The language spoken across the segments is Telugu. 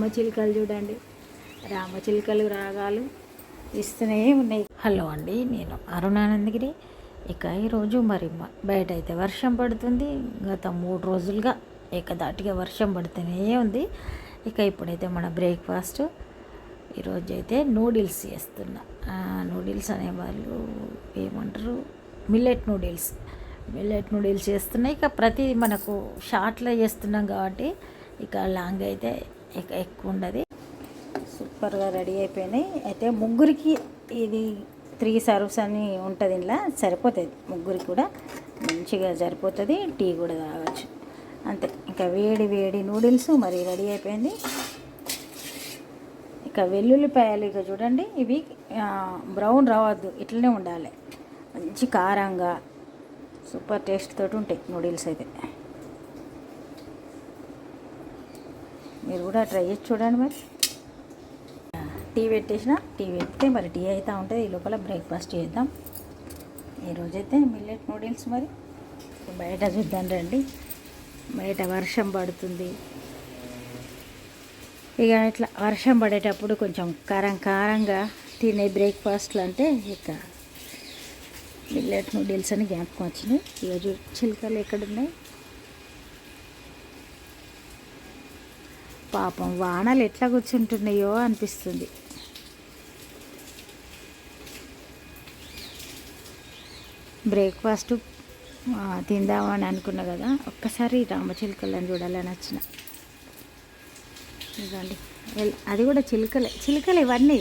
రామచిలుకలు చూడండి. రామచిలుకలు రాగాలు ఇస్తూనే ఉన్నాయి. హలో అండి నేను అరుణానందగిరి. ఇక ఈరోజు మరి బయట అయితే వర్షం పడుతుంది. గత మూడు రోజులుగా ఏకదాటిగా వర్షం పడుతూనే ఉంది. ఇక ఇప్పుడైతే మన బ్రేక్ఫాస్ట్. ఈరోజు అయితే నూడిల్స్ చేస్తున్నా. నూడిల్స్ నూడిల్స్ అనేవాళ్ళు ఏమంటారు? Millet noodles. మిల్లెట్ నూడిల్స్ చేస్తున్నాయి ఇక ప్రతిదీ మనకు షార్ట్లో చేస్తున్నాం కాబట్టి ఇక లాంగ్ అయితే ఎక్కువ ఉండదు సూపర్గా రెడీ అయిపోయినాయి. అయితే ముగ్గురికి ఇది త్రీ సర్వ్స్ అని ఉంటుంది ఇలా సరిపోతుంది. ముగ్గురికి కూడా మంచిగా సరిపోతుంది. టీ కూడా తాగొచ్చు. అంతే. ఇంకా వేడి వేడి నూడిల్స్ మరి రెడీ అయిపోయింది. ఇక వెల్లుల్లిపాయలు ఇక చూడండి. ఇవి బ్రౌన్ రావద్దు. ఇట్లనే ఉండాలి. మంచి కారంగా సూపర్ టేస్ట్ తోటి ఉంటాయి నూడిల్స్ అయితే. మీరు కూడా ట్రై చేసి చూడండి మరి. టీ పెట్టేసిన టీ పెడితే మరి టీ అయితే ఉంటుంది. ఈ లోపల బ్రేక్ఫాస్ట్ చేద్దాం. ఈరోజైతే మిల్లెట్ నూడిల్స్ మరి. బయట చూద్దాం రండి. బయట వర్షం పడుతుంది. ఇక ఇట్లా వర్షం పడేటప్పుడు కొంచెం కారం కారంగా తినే బ్రేక్ఫాస్ట్లు అంటే ఇక మిల్లెట్ నూడిల్స్ అని జ్ఞాపకం వచ్చినాయి. ఈరోజు చిలుకలు ఎక్కడున్నాయి? పాపం వానలు ఎట్లా కూర్చుంటున్నాయో అనిపిస్తుంది. బ్రేక్ఫాస్ట్ తిందామని అనుకున్నా కదా ఒక్కసారి రామచిలుకలను చూడాలని వచ్చిన. ఇదండి అది కూడా చిలుకలే చిలుకలు ఇవన్నీ.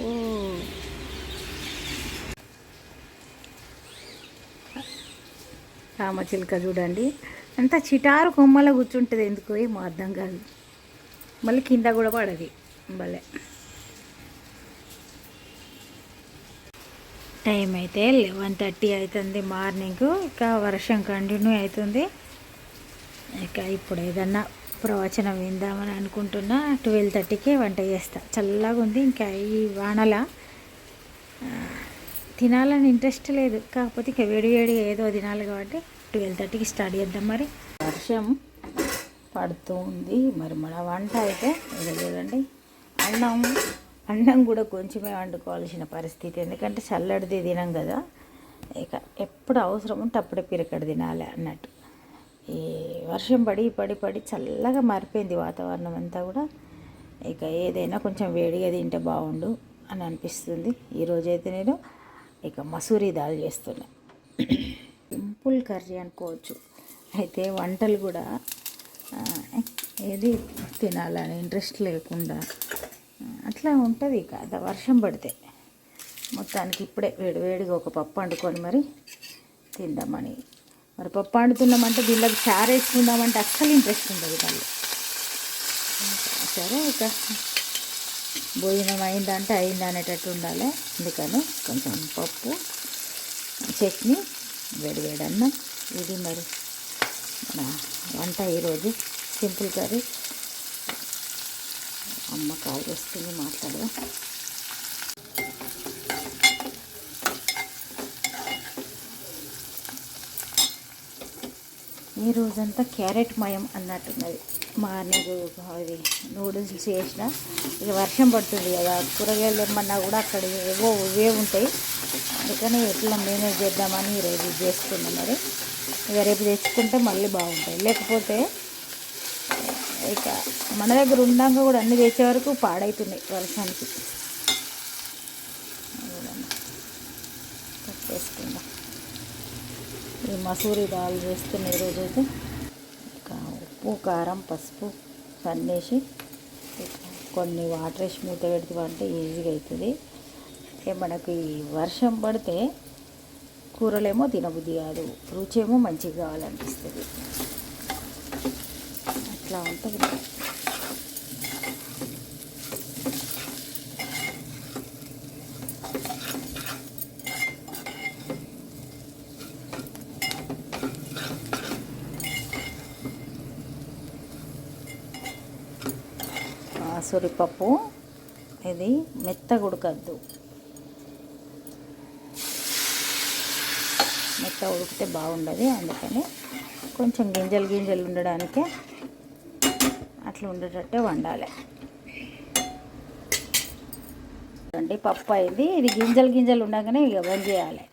ఓ. రామచిలుక చూడండి అంత చిటారు కొమ్మలో కూర్చుంటుంది ఎందుకు ఏమో అర్థం కాదు. మళ్ళీ కింద కూడా పడది. భలే. టైం అయితే లెవెన్ థర్టీ అవుతుంది మార్నింగ్. ఇక వర్షం కంటిన్యూ అవుతుంది. ఇక ఇప్పుడు ఏదన్నా ప్రవచనం విందామని అనుకుంటున్నా. ట్వెల్వ్ థర్టీకే వంట చేస్తా. చల్లగా ఉంది. ఇంకా ఈ వానల తినాలని ఇంట్రెస్ట్ లేదు. కాకపోతే ఇక వేడివేడిగా ఏదో తినాలి కాబట్టి ట్వెల్వ్ థర్టీకి స్టార్ట్ చేద్దాం మరి. వర్షం పడుతూ ఉంది. మరి మన వంట అయితే ఇది చూడండి అన్నం అన్నం కూడా కొంచెమే వండుకోవాల్సిన పరిస్థితి. ఎందుకంటే చల్లడిది తినం కదా. ఇక ఎప్పుడు అవసరం ఉంటే అప్పుడే పిరకడ తినాలి అన్నట్టు. ఈ వర్షం పడి పడి పడి చల్లగా మారిపోయింది వాతావరణం అంతా కూడా. ఇక ఏదైనా కొంచెం వేడిగా తింటే బాగుండు అని అనిపిస్తుంది. ఈరోజైతే నేను ఇక మసూరి దాల్ చేస్తున్నా. సింపుల్ కర్రీ అనుకోవచ్చు. అయితే వంటలు కూడా ఏది తినాలని ఇంట్రెస్ట్ లేకుండా అట్లా ఉంటుంది ఇక. వర్షం పడితే మొత్తానికి ఇప్పుడే వేడివేడిగా ఒక పప్పు వండుకొని మరి తిందామని. మరి పప్పు వండుతున్నామంటే దీనిలోకి చారు వేసుకుందామంటే అస్సలు ఇంట్రెస్ట్ ఉండదు వాళ్ళు సరే ఇక. భోజనం అయిందంటే అయింది అనేటట్టు ఉండాలి. అందుకని కొంచెం పప్పు చట్నీ వేడివేడి అన్నం. ఇది మరి. వంట ఈరోజు సింపుల్ కర్రీ. అమ్మ కాల్ చేస్తుంది మాట్లాడదాం. ఈ రోజంతా క్యారెట్ మయం అన్నట్టున్నది. మార్నింగ్ అది నూడిల్స్ చేసిన. ఇక వర్షం పడుతుంది కదా కూరగాయలు ఏమన్నా కూడా అక్కడ ఏవో ఇవే ఉంటాయి. అందుకని ఎట్లా మేనేజ్ చేద్దామని ఈరోజు చేసుకున్నాం మరి. ఇక రేపు తెచ్చుకుంటే మళ్ళీ బాగుంటాయి. లేకపోతే ఇక మన దగ్గర ఉన్నాక కూడా అన్నీ తెచ్చే వరకు పాడవుతున్నాయి వర్షానికి. చూడండి. ఈ మసూరి దాల్ చేస్తున్న ఈరోజు అయితే. ఇక ఉప్పు కారం పసుపు సన్నేసి కొన్ని వాటర్ వేసి మూత పెడితే అంటే ఈజీగా అవుతుంది. మనకు ఈ వర్షం పడితే కూరలేమో తినబుద్ధి కాదు. రుచేమో మంచిగా కావాలనిపిస్తుంది. అట్లా ఉంటుంది. సొరిపప్పు. ఇది మెత్తగా మెత్త ఉడికితే బాగుండదు అందుకని కొంచెం గింజలు గింజలు ఉండడానికి అట్లా ఉండేటట్టే వండాలి. అండి పప్పు అయింది. ఇది గింజలు గింజలు ఉండగానే ఇక బంద్ చేయాలి.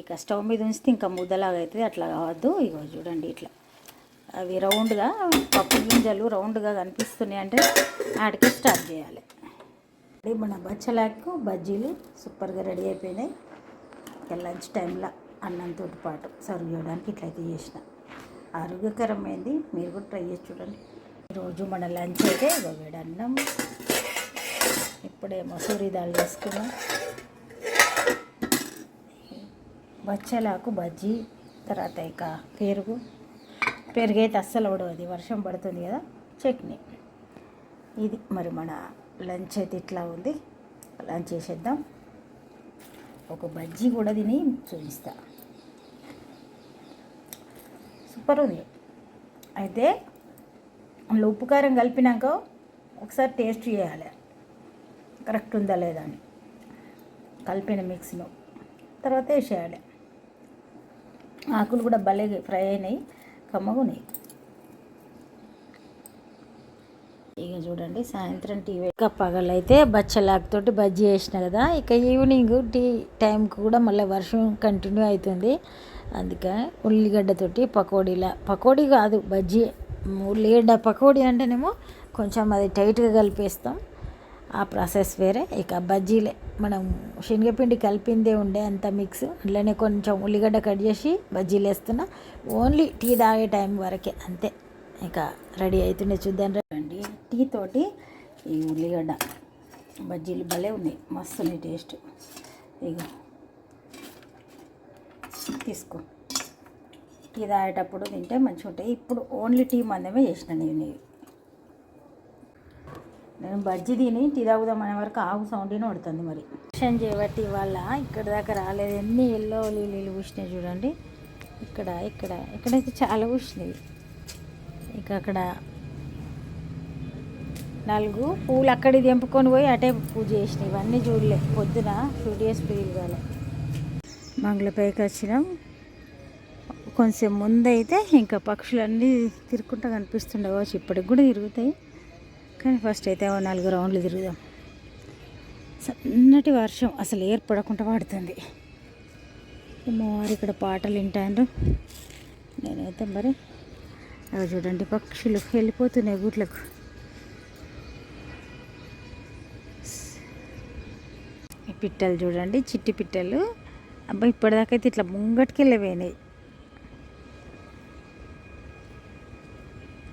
ఇక స్టవ్ మీద ఉంచితే ఇంకా ముద్దలాగా అవుతుంది అట్లా కావద్దు. ఇక చూడండి ఇట్లా. అవి రౌండ్గా పప్పు గింజలు రౌండ్గా కనిపిస్తున్నాయి అంటే ఆడికి స్టార్ట్ చేయాలి. మన బచ్చలాకు బజ్జీలు సూపర్గా రెడీ అయిపోయినాయి. ఇక లంచ్ టైంలో అన్నంతో పాటు సర్వ్ చేయడానికి ఇట్లయితే చేసిన. ఆరోగ్యకరమైంది. మీరు కూడా ట్రై చేసి చూడండి. ఈరోజు మన లంచ్ అయితే వేడి అన్నం. ఇప్పుడే మసూరి దాల్ చేసుకున్నాం. బచ్చలాకు బజ్జీ తర్వాత ఇక పెరుగు. పెరుగు అయితే అస్సలు ఉడవది. వర్షం పడుతుంది కదా చట్నీ. ఇది మరి మన లంచ్ అయితే ఇట్లా ఉంది. లంచ్ చేసేద్దాం. ఒక బజ్జీ కూడా తిని చూపిస్తాను సూపర్ ఉంది అయితే అందులో ఉప్పు కారం కలిపినాక ఒకసారి టేస్ట్ చేయాలి. కరెక్ట్ ఉందా లేదా అని. కలిపిన మిక్స్ను తర్వాత వేసేయాలి. ఆకులు కూడా భలే ఫ్రై అయినాయి. కమ్మగున్నాయి ఇక చూడండి సాయంత్రం టీ ఇక పగలైతే బచ్చలాకుతోటి బజ్జీ వేసిన కదా ఇక ఈవినింగ్ టీ టైంకి కూడా మళ్ళీ వర్షం కంటిన్యూ అవుతుంది. అందుకే ఉల్లిగడ్డతోటి పకోడీలా. పకోడీ కాదు బజ్జీ. ఉల్లిగడ్డ పకోడీ అంటేనేమో కొంచెం అది టైట్గా కలిపేస్తాం. ఆ ప్రాసెస్ వేరే. ఇక బజ్జీలే. మనం శనగపిండి కలిపిందే ఉండే అంత మిక్స్. అట్లనే కొంచెం ఉల్లిగడ్డ కట్ చేసి బజ్జీలు వేస్తున్నా. ఓన్లీ టీ తాగే టైం వరకే. అంతే. ఇక రెడీ అవుతుండే చూద్దాం రండి టీ తోటి ఈ ఉల్లిగడ్డ బజ్జీలు భలే ఉన్నాయి. మస్తు ఉన్నాయి టేస్ట్. ఇక తీసుకో. టీ తాగేటప్పుడు తింటే మంచిగా ఉంటాయి. ఇప్పుడు ఓన్లీ టీ మందమే చేసిన నేను నేను బజ్జీ తిని టీ తాగుదాం అనే వరకు ఆగు సౌండ్ పడుతుంది మరి. వర్షం చేయబట్టి ఇవాళ ఇక్కడ దాకా రాలేదు. ఎన్ని ఎల్లో నీళ్ళు పూసినాయి చూడండి. ఇక్కడ ఇక్కడ ఇక్కడైతే చాలా పూసినాయి. ఇక అక్కడ నాలుగు పూలు అక్కడికి తెంపుకొని పోయి అటే పూజ చేసినాయి. ఇవన్నీ చూడలే. పొద్దున టూ డేస్ పీలు కాలే. మంగళపైకి వచ్చినాం. కొంచెం ముందైతే ఇంకా పక్షులన్నీ తిరుగుకుంటా కనిపిస్తుండవచ్చు ఇప్పటికి కూడా తిరుగుతాయి. కానీ ఫస్ట్ అయితే నాలుగు రౌండ్లు తిరుగుదాం. సన్నటి వర్షం అసలు ఏర్పడకుండా పడుతుంది. అమ్మవారు ఇక్కడ పాటలు వింటాను నేనైతే మరి అవి చూడండి పక్షులు వెళ్ళిపోతున్నాయి గూట్లకు పిట్టలు చూడండి చిట్టి పిట్టలు. అబ్బా ఇప్పటిదాకైతే ఇట్లా ముంగటికి పోయినాయి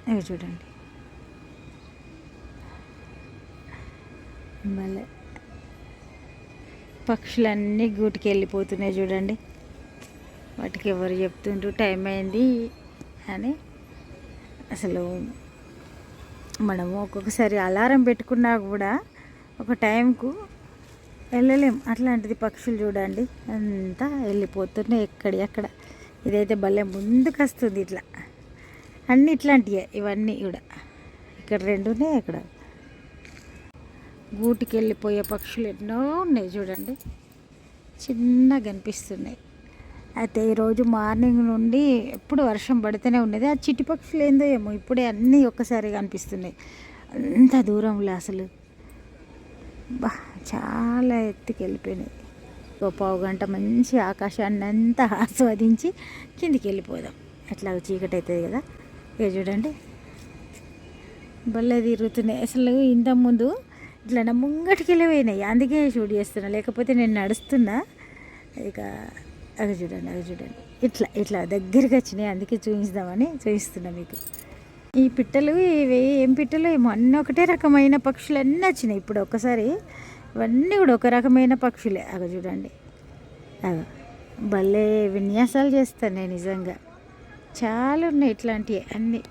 అవి చూడండి. మళ్ళీ పక్షులన్నీ గూటికి వెళ్ళిపోతున్నాయి చూడండి. వాటికి ఎవరు చెప్తుండ్రు? టైం అయింది అని అసలు మనము ఒక్కొక్కసారి అలారం పెట్టుకున్నా కూడా ఒక టైంకు వెళ్ళలేం. అట్లాంటిది పక్షులు చూడండి. అంతా వెళ్ళిపోతున్నాయి ఎక్కడి అక్కడ ఇదైతే భలే ముందుకు వస్తుంది ఇట్లా. అన్నీ ఇట్లాంటివే ఇవన్నీ కూడా. ఇక్కడ రెండు ఉన్నాయి ఇక్కడ. గూటికి వెళ్ళిపోయే పక్షులు ఎన్నో ఉన్నాయి చూడండి. చిన్నగా కనిపిస్తున్నాయి అయితే ఈరోజు మార్నింగ్ నుండి ఎప్పుడు వర్షం పడితేనే ఉన్నది. ఆ చిట్టి పక్షులు ఏందో ఏమో ఇప్పుడే అన్నీ ఒక్కసారి కనిపిస్తున్నాయి అంత దూరంలో అసలు. బా చాలా ఎత్తుకి వెళ్ళిపోయినాయి ఒక పావు గంట మంచి ఆకాశాన్ని అంతా ఆస్వాదించి కిందికి వెళ్ళిపోదాం అట్లా చీకటి అవుతుంది కదా. ఇక చూడండి. బల్లే తిరుగుతున్నాయి అసలు ఇంత ముందు ఇట్లా నా ముంగటికి వెళ్ళిపోయినాయి అందుకే షూట్ చేస్తున్నా. లేకపోతే నేను నడుస్తున్నా. ఇక అది చూడండి అది చూడండి. ఇట్లా ఇట్లా దగ్గరికి వచ్చినాయి. అందుకే చూపిస్తామని చూపిస్తున్నా మీకు. ఈ పిట్టలు ఇవి ఏం పిట్టలు? ఏమో అన్న ఒకటే రకమైన పక్షులు అన్నీ వచ్చినాయి. ఇప్పుడు ఒక్కసారి ఇవన్నీ కూడా ఒక రకమైన పక్షులే. అగ చూడండి. అగ. భలే విన్యాసాలు చేస్తాను నేను నిజంగా. చాలా ఉన్నాయి ఇట్లాంటివి అన్నీ.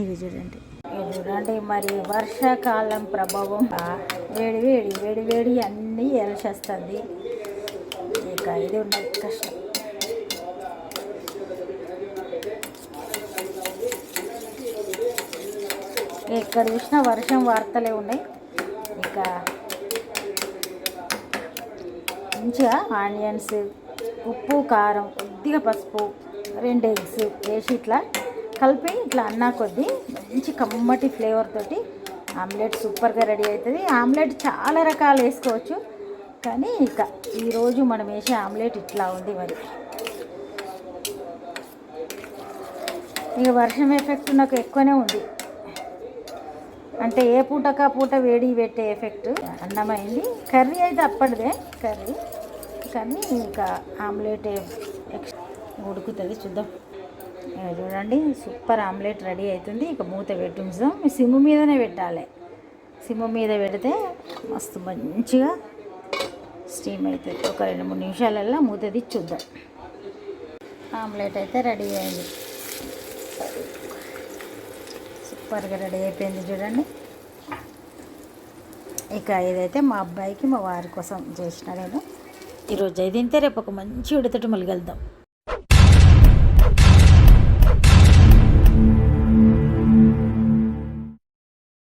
ఇది చూడండి. చూడండి మరి వర్షాకాలం ప్రభావం. వేడి వేడి వేడి వేడి అన్నీ ఎలసేస్తుంది ఇక ఇది ఉన్నది కష్టం. ఎక్కడ చూసినా వర్షం వార్తలే ఉన్నాయి. ఇంకా మంచిగా ఆనియన్స్ ఉప్పు కారం కొద్దిగా పసుపు రెండు ఎగ్స్ వేసి ఇట్లా కలిపి ఇట్లా అన్నా కొద్దీ మంచి కమ్మటి ఫ్లేవర్ తోటి ఆమ్లెట్ సూపర్గా రెడీ అవుతుంది. ఆమ్లెట్ చాలా రకాలు వేసుకోవచ్చు. కానీ ఇక ఈరోజు మనం వేసే ఆమ్లెట్ ఇట్లా ఉంది మరి. ఇక వర్షం ఎఫెక్ట్ నాకు ఎక్కువనే ఉంది. అంటే ఏ పూటకా పూట వేడి పెట్టే ఎఫెక్ట్ అన్నమైంది. కర్రీ అయితే అప్పటిదే. కర్రీ కానీ ఇంకా ఆమ్లెట్ ఉడుకుతుంది చూద్దాం. చూడండి సూపర్ ఆమ్లెట్ రెడీ అవుతుంది. ఇక మూత పెట్టించుదాం సిమ్ మీదనే పెట్టాలి. సిమ్ మీద పెడితే మస్తు మంచిగా స్టీమ్ అవుతుంది. ఒక రెండు మూడు నిమిషాలల్లో మూత తీసి చూద్దాం. ఆమ్లెట్ అయితే రెడీ అయింది. సూపర్గా రెడీ అయిపోయింది చూడండి. ఇక ఇదైతే మా అబ్బాయికి మా వారి కోసం చేసిన నేను. ఈరోజు అయితే ఇంతే రేపు ఒక మంచి ఉడతటి మళ్ళీ